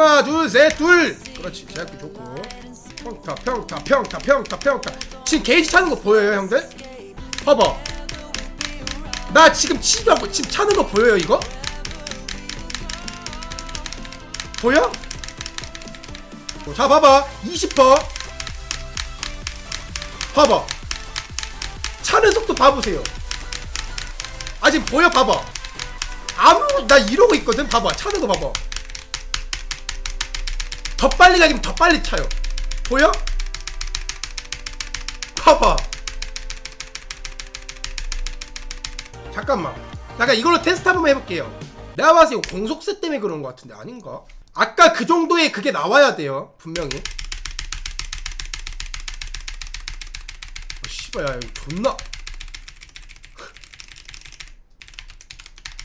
하나 둘셋둘. 그렇지. 제작비 좋고. 평타 평타 평타 평타 평타. 지금 게이지 차는 거 보여요 형들? 봐봐. 나 지금 치료하고 지금 차는 거 보여요 이거? 보여? 어, 자 봐봐. 20% 봐봐. 차는 속도 봐보세요. 아 지금 보여 봐봐. 아무 나 이러고 있거든. 봐봐. 차는 거 봐봐 더 빨리 가기면 더 빨리 차요. 보여? 봐봐. 잠깐만. 잠깐 이걸로 테스트 한번 해볼게요. 내가 때 이거 공속세 때문에 그런 것 같은데 아닌가? 아까 그 정도의 그게 나와야 돼요 분명히. 어, 씨발 야 이거 존나.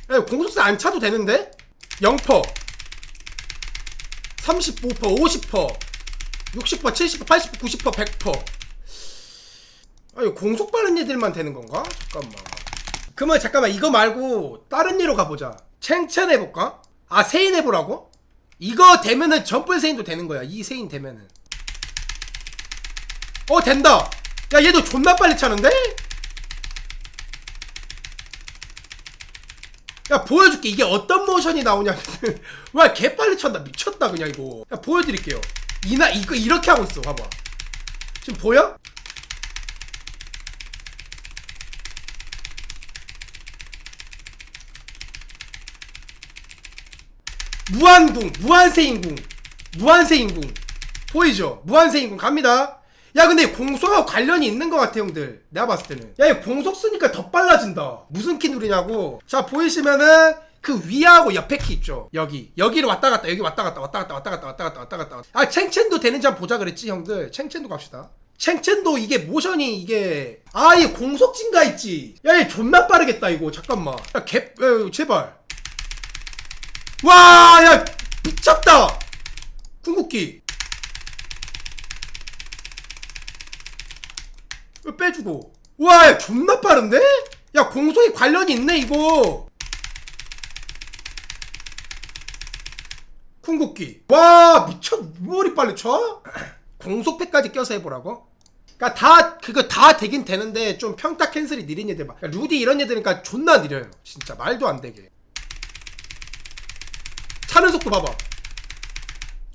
야, 공속세 안 차도 되는데? 0% 35% 50% 60% 70% 80% 90% 100%아 이거 공속 빠른 애들만 되는 건가? 잠깐만 그러면 잠깐만 이거 말고 다른 예로 가보자 챙첸 해볼까? 아 세인 해보라고? 이거 되면은 점프 세인도 되는 거야 이 세인 되면은 어 된다 야 얘도 존나 빨리 차는데? 야 보여줄게. 이게 어떤 모션이 나오냐. 와 개빨리 찬다. 미쳤다 그냥 이거. 야 보여드릴게요. 이나 이거 이렇게 하고 있어. 봐봐. 지금 보여? 무한궁 무한세인궁. 무한세인궁. 보이죠? 무한세인궁 갑니다 야 근데 공속하고 관련이 있는 것 같아 형들. 내가 봤을 때는. 야 이거 공속 쓰니까 더 빨라진다. 무슨 키 누르냐고. 자 보이시면은 그 위하고 옆에 키 있죠. 여기. 여기를 왔다 갔다 여기 왔다 갔다 왔다 갔다 왔다 갔다 왔다 갔다 왔다 갔다. 아 챙첸도 되는지 한번 보자 그랬지 형들. 챙첸도 갑시다. 챙첸도 이게 모션이 이게 아이 공속 증가 있지. 야얘 존나 빠르겠다 이거. 잠깐만. 야개 야, 제발. 와, 야, 미쳤다! 궁극기. 빼주고. 와, 야, 존나 빠른데? 야, 공속이 관련이 있네, 이거. 궁극기. 와, 미쳤, 머리 빨리 쳐? 공속패까지 껴서 해보라고? 그니까 다, 그거 다 되긴 되는데, 좀 평타 캔슬이 느린 애들 막. 루디 이런 애들이니까 존나 느려요. 진짜 말도 안 되게. 차는 속도 봐봐.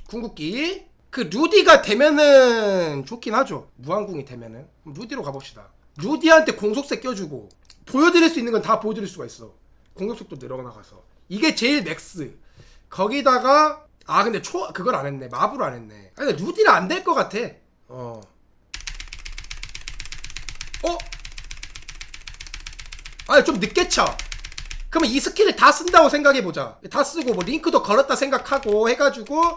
궁극기. 그 루디가 되면은 좋긴 하죠. 무한궁이 되면은. 루디로 가봅시다. 루디한테 공속세 껴주고 보여드릴 수 있는 건 다 보여드릴 수가 있어. 공격속도 늘어나가서. 이게 제일 맥스. 거기다가 아 근데 초 그걸 안 했네. 마블 안 했네. 아니 루디는 안 될 것 같아. 어. 어? 아니 좀 늦게 차. 그러면 이 스킬을 다 쓴다고 생각해보자. 다 쓰고 뭐 링크도 걸었다 생각하고 해가지고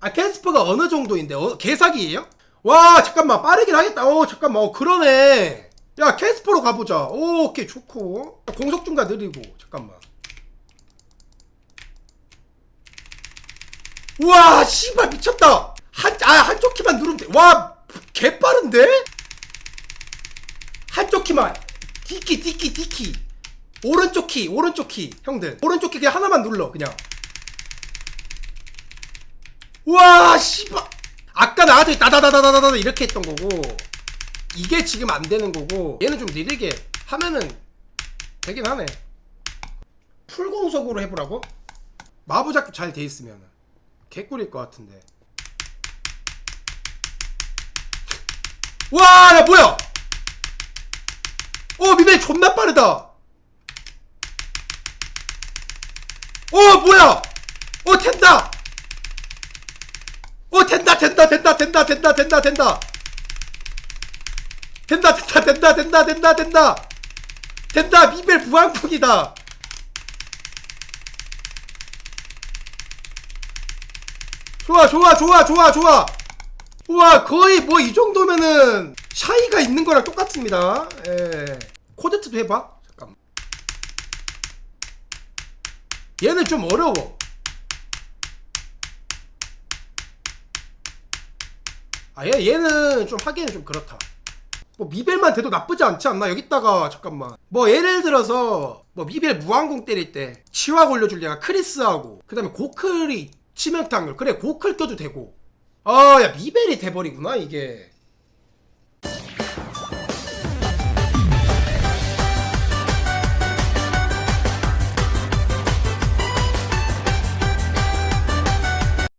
아, 캐스퍼가 어느 정도인데? 어, 개사기예요? 와, 잠깐만. 빠르긴 하겠다. 어, 잠깐만. 어, 그러네. 야, 캐스퍼로 가보자. 오, 오케이. 좋고. 야, 공속 증가 느리고. 잠깐만. 우와 씨발 미쳤다 한, 아 한쪽 키만 누르면 돼와 개빠른데? 한쪽 키만 디키 디키 디키 오른쪽 키 오른쪽 키 형들 오른쪽 키 그냥 하나만 눌러 그냥 우와 씨발 아까 나한테 따다다다다다다 이렇게 했던 거고 이게 지금 안 되는 거고 얘는 좀 느리게 하면은 되긴 하네 풀공속으로 해보라고? 마부잡기 잘돼 있으면 개꿀일 것 같은데. 와, 야 뭐야? 어, 미벨 존나 빠르다. 어, 뭐야? 어, 된다. 어, 된다, 된다, 된다, 된다, 된다, 된다, 된다. 된다 된다 된다 된다 된다 된다. 된다 미벨 무한풍이다. 좋아 좋아 좋아 좋아 좋아. 우와 거의 뭐 이 정도면은 샤이가 있는 거랑 똑같습니다. 예. 코데트도 해봐. 잠깐만. 얘는 좀 어려워 아 얘, 얘는 좀 하기에는 좀 그렇다. 뭐 미벨만 돼도 나쁘지 않지 않나? 여기다가 잠깐만. 뭐 예를 들어서 뭐 미벨 무한공 때릴 때 치화 걸려줄 얘가 크리스하고 그 다음에 고클이 치명타 한걸 그래 고클 껴도 되고. 아 야 미벨이 돼버리구나 이게